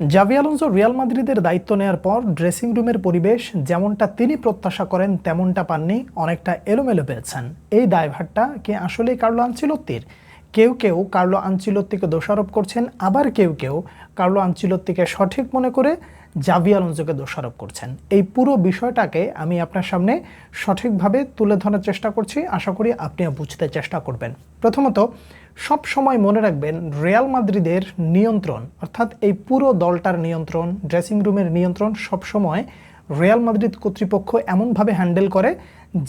Xavi Alonso Real মাদ্রিদের দায়িত্ব নেওয়ার পর ড্রেসিং রুমের পরিবেশ যেমনটা তিনি প্রত্যাশা করেন, তেমনটা পাননি, অনেকটা এলোমেলো পেয়েছেন। এই দায়ভারটা কি আসলেই কার্লো আনচিলত্তির কেউ কেউ কার্লো আঞ্চিলত্তিকে দোষারোপ করছেন, আবার কেউ কেউ কার্লো আঞ্চিলত্তিকে সঠিক মনে করে জাভি আলোনসোকে দোষারোপ করছেন। এই পুরো বিষয়টাকে আমি আপনার সামনে সঠিকভাবে তুলে ধরার চেষ্টা করছি। আশা করি আপনিও বুঝতে চেষ্টা করবেন। প্রথমত, সব সময় মনে রাখবেন, রিয়াল মাদ্রিদের নিয়ন্ত্রণ, অর্থাৎ এই পুরো দলটার নিয়ন্ত্রণ ড্রেসিং রুমের নিয়ন্ত্রণ সব সময় রিয়াল মাদ্রিদ কর্তৃপক্ষ এমনভাবে হ্যান্ডেল করে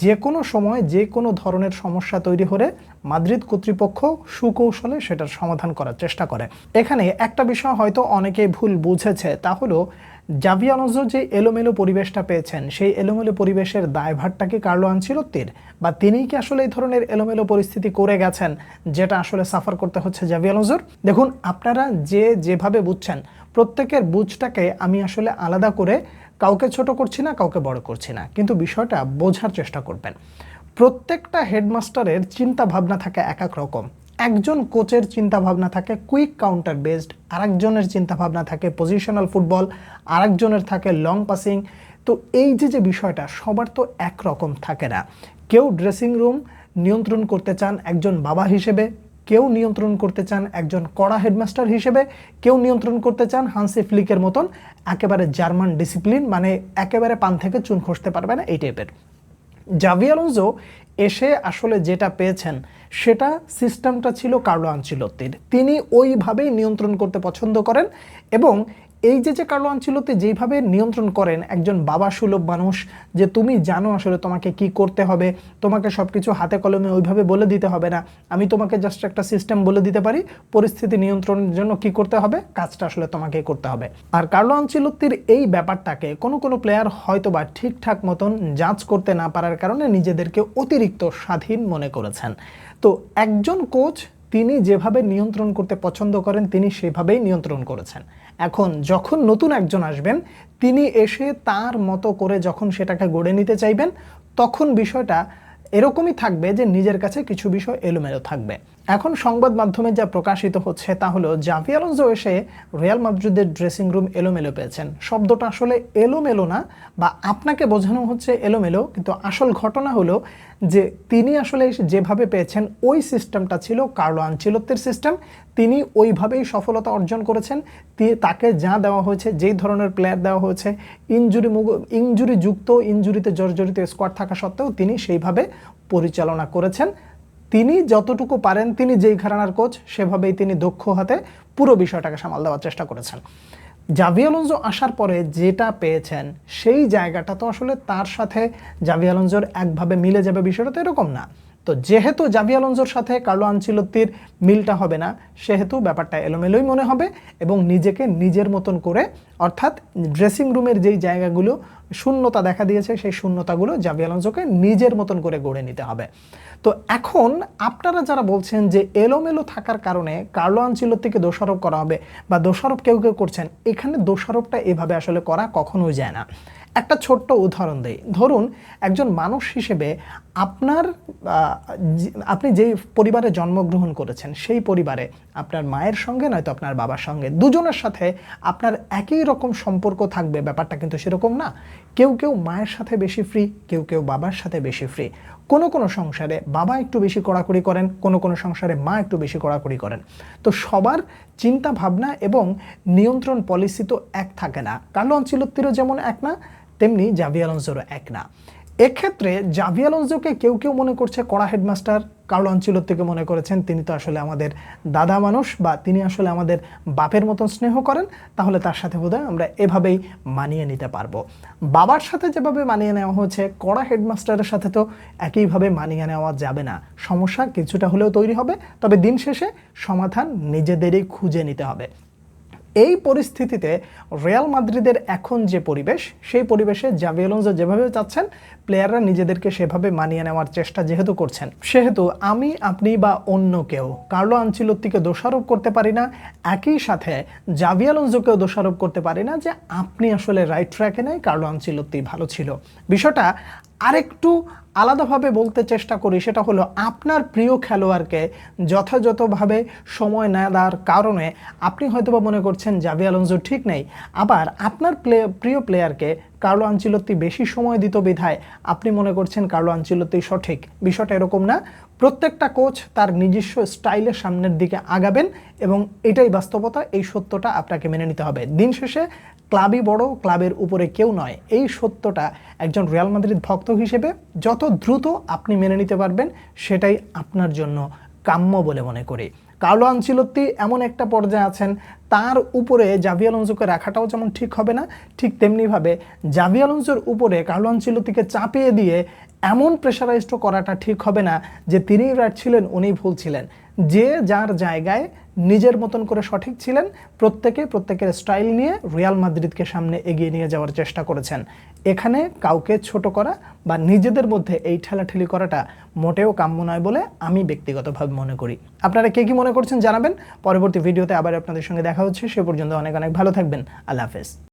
যে কোনো সময় যে কোনো ধরনের সমস্যা তৈরি হলে মাদ্রিদ কর্তৃপক্ষ সুকৌশলে সেটার সমাধান করার চেষ্টা করে। এখানে একটা বিষয় হয়তো অনেকেই ভুল বুঝেছে, তা হলো জাভি যে এলোমেলো পরিবেশটা পেয়েছেন, সেই এলোমেলো পরিবেশের দায়ভারটা কি কার্লো আনচিলত্তির? বা তিনিই কি আসলে এই ধরনের এলোমেলো পরিস্থিতি করে গেছেন, যেটা আসলে সাফার করতে হচ্ছে জাভি দেখুন, আপনারা যে যেভাবে বুঝছেন, প্রত্যেকের বুঝটাকে আমি আসলে আলাদা করে কাউকে ছোট করছি না, কাউকে বড় করছি না। কিন্তু বিষয়টা বোঝার চেষ্টা করবেন। প্রত্যেকটা হেডমাস্টারের চিন্তা ভাবনা থাকে এক এক রকম। একজন কোচের চিন্তা ভাবনা থাকে কুইক কাউন্টার বেসড, আরেকজনের চিন্তা ভাবনা থাকে পজিশনাল ফুটবল, আরেকজনের থাকে লং পাসিং। তো এই যে যে বিষয়টা, সবার তো একরকম থাকে না। কেউ ড্রেসিং রুম নিয়ন্ত্রণ করতে চান একজন বাবা হিসেবে কেউ নিয়ন্ত্রণ করতে চান একজন কড়া হেডমাস্টার হিসেবে, কেউ নিয়ন্ত্রণ করতে চান হানসি ফ্লিকের মতন, একেবারে জার্মান ডিসিপ্লিন মানে একেবারে পান থেকে চুন খসতে পারবে না এই টাইপের। জাভি এসে আসলে যেটা পেয়েছেন, সেটা সিস্টেমটা ছিল কার্লো আঞ্চিলত্তির তিনি ওইভাবেই নিয়ন্ত্রণ করতে পছন্দ করেন এবং এই যে যে কার্লো আনচিলত্তি যেইভাবে নিয়ন্ত্রণ করেন একজন বাবা সুলভ মানুষ, যে তুমি জানো আসলে তোমাকে কি করতে হবে, তোমাকে সব কিছু হাতে কলমে ওইভাবে বলে দিতে হবে না। আমি তোমাকে জাস্ট একটা সিস্টেম বলে দিতে পারি, পরিস্থিতি নিয়ন্ত্রণের জন্য কি করতে হবে, কাজটা আসলে তোমাকেই করতে হবে। আর কার্লো আনচিলত্তির এই ব্যাপারটাকে কোনো কোনো প্লেয়ার হয়তো বা ঠিকঠাক মতন যাচ করতে না পারার কারণে নিজেদেরকে অতিরিক্ত স্বাধীন মনে করেছেন। তো একজন কোচ তিনি যেভাবে নিয়ন্ত্রণ করতে পছন্দ করেন, তিনি সেভাবেই নিয়ন্ত্রণ করেছেন। এখন যখন নতুন একজন আসবেন, তিনি এসে তার মতো করে যখন সেটাকে গড়ে নিতে চাইবেন, তখন বিষয়টা এরকমই থাকবে যে নিজের কাছে কিছু বিষয় এলোমেলো থাকবে। এখন সংবাদ মাধ্যমে যা প্রকাশিত হচ্ছে তা হলো জাভি আলোনজো এসে রিয়াল মাদ্রিদের ড্রেসিং রুম এলোমেলো পেয়েছেন। শব্দটা আসলে এলোমেলো না বা আপনাকে বোঝানো হচ্ছে এলোমেলো, কিন্তু আসল ঘটনা হলো যে তিনি আসলে যেভাবে পেয়েছেন, ওই সিস্টেমটা ছিল কার্লো আনচিলত্তের সিস্টেম তিনি ওইভাবেই সফলতা অর্জন করেছেন। তাকে যা দেওয়া হয়েছে, যেই ধরনের প্লেয়ার দেওয়া হয়েছে ইঞ্জুরি ইঞ্জুরি যুক্ত ইঞ্জুরিতে জর্জরিত স্কোয়াড থাকা সত্ত্বেও তিনি সেইভাবে পরিচালনা করেছেন। তিনি যতটুকু পারেন, তিনি যেই ঘরানার কোচ সেভাবেই তিনি দক্ষ হাতে পুরো বিষয়টাকে সামাল দেওয়ার চেষ্টা করেছেন। জাভি আলোনজো আসার পরে যেটা পেয়েছেন, সেই জায়গাটা তো আসলে তার সাথে জাভি আলোনজোর একভাবে মিলে যাবে বিষয়টা তো এরকম না। তো যেহেতু জাভি আলোনজোর সাথে কার্লো আঞ্চিলত্তির মিলটা হবে না, সেহেতু ব্যাপারটা এলোমেলোই মনে হবে এবং নিজেকে নিজের মতন করে, অর্থাৎ ড্রেসিং রুমের যেই জায়গাগুলো শূন্যতা দেখা দিয়েছে, সেই শূন্যতাগুলো জাভি আলোনসোকে নিজের মতন করে গড়ে নিতে হবে। তো এখন আপনারা যারা বলছেন যে এলোমেলো থাকার কারণে কার্লো আনচিলত্তিকে দোষারোপ করা হবে বা দোষারোপ কেউ কেউ করছেন, এখানে দোষারোপটা এভাবে আসলে করা কখনোই যায় না। একটা ছোট্ট উদাহরণ দেই। ধরুন, একজন মানুষ হিসেবে আপনার আপনি যেই পরিবারে জন্মগ্রহণ করেছেন, সেই পরিবারে আপনার মায়ের সঙ্গে নয়তো আপনার বাবার সঙ্গে দুজনের সাথে আপনার একই রকম সম্পর্ক থাকবে, ব্যাপারটা কিন্তু সেরকম না। কেউ কেউ মায়ের সাথে বেশি ফ্রি কেউ কেউ বাবার সাথে বেশি ফ্রি কোনো কোনো সংসারে বাবা একটু বেশি কড়াকড়ি করেন, কোনো কোনো সংসারে মা একটু বেশি কড়াকড়ি করেন। তো সবার চিন্তা ভাবনা এবং নিয়ন্ত্রণ পলিসি তো এক থাকে না। কার্লো অঞ্চলত্তিরও যেমন এক না তেমনি জাভি আলোনসোরও এক না। এক্ষেত্রে জাভি কেউ কেউ মনে করছে কড়া হেডমাস্টার কার্লো অঞ্চলের থেকে মনে করেছেন, তিনি তো আসলে আমাদের দাদা মানুষ বা তিনি আসলে আমাদের বাপের মতন স্নেহ করেন, তাহলে তার সাথে বোধহয় আমরা এভাবেই মানিয়ে নিতে পারব। বাবার সাথে যেভাবে মানিয়ে নেওয়া হয়েছে, কড়া হেডমাস্টারের সাথে তো একইভাবে মানিয়ে নেওয়া যাবে না। সমস্যা কিছুটা হলেও তৈরি হবে, তবে দিন শেষে সমাধান নিজেদেরই খুঁজে নিতে হবে। এই পরিস্থিতিতে রিয়াল মাদ্রিদের এখন যে পরিবেশ, সেই পরিবেশে জাভি যেভাবে চাচ্ছেন প্লেয়াররা নিজেদেরকে সেভাবে মানিয়ে নেওয়ার চেষ্টা যেহেতু করছেন। সেহেতু আমি, আপনি বা অন্য কেউ কার্লো আঞ্চিলত্তিকে দোষারোপ করতে পারি না, একই সাথে জাভি দোষারোপ করতে পারি না যে আপনি আসলে রাইট ট্র্যাকে নেই কার্লো আঞ্চিলত্তি ভালো ছিল। বিষয়টা আরেকটু আলাদাভাবে বলতে চেষ্টা করি, সেটা হলো আপনার প্রিয় খেলোয়াড়কে যথাযথভাবে সময় না দেওয়ার কারণে আপনি হয়তোবা মনে করছেন জাভি আলোনজো ঠিক নেই। আবার আপনার প্লে, প্রিয় প্লেয়ারকে কার্লো আঞ্চিলত্তি বেশি সময় দিত বিধায় আপনি মনে করছেন কার্লো আঞ্চিলত্তি সঠিক। বিষয়টা এরকম না। প্রত্যেকটা কোচ তার নিজস্ব স্টাইলের সামনের দিকে আগাবেন এবং এটাই বাস্তবতা, এই সত্যটা আপনাকে মেনে নিতে হবে। দিন শেষে ক্লাবই বড়, ক্লাবের উপরে কেউ নয়। এই সত্যটা একজন রিয়াল মাদ্রিদ ভক্ত হিসেবে যত দ্রুত আপনি মেনে নিতে পারবেন, সেটাই আপনার জন্য কাম্য বলে মনে করি। কার্লো আনচিলত্তি এমন একটা পর্যায়ে আছেন, তার উপরে জাভি আলোনজোকে রাখাটাও যেমন ঠিক হবে না, ঠিক তেমনিভাবে জাভি আলোনজোর উপরে কার্লো আনচিলত্তিকে চাপিয়ে দিয়ে এমন প্রেশারাইজড করাটা ঠিক হবে না যে তিনি রাইট ছিলেন উনি ভুল ছিলেন। যে যার জায়গায় নিজের মতন করে সঠিক ছিলেন, প্রত্যেকে প্রত্যেকের স্টাইল নিয়ে রিয়াল মাদ্রিদকে সামনে এগিয়ে নিয়ে যাওয়ার চেষ্টা করেছেন। এখানে কাউকে ছোট করা বা নিজেদের মধ্যে এই ঠেলাঠেলি করাটা মোটেও কাম্য নয় বলে আমি ব্যক্তিগতভাবে মনে করি। আপনারা কে কি মনে করছেন জানাবেন। পরবর্তী ভিডিওতে আবার আপনাদের সঙ্গে দেখা হচ্ছে। সে পর্যন্ত অনেক অনেক ভালো থাকবেন। আল্লাহ হাফেজ।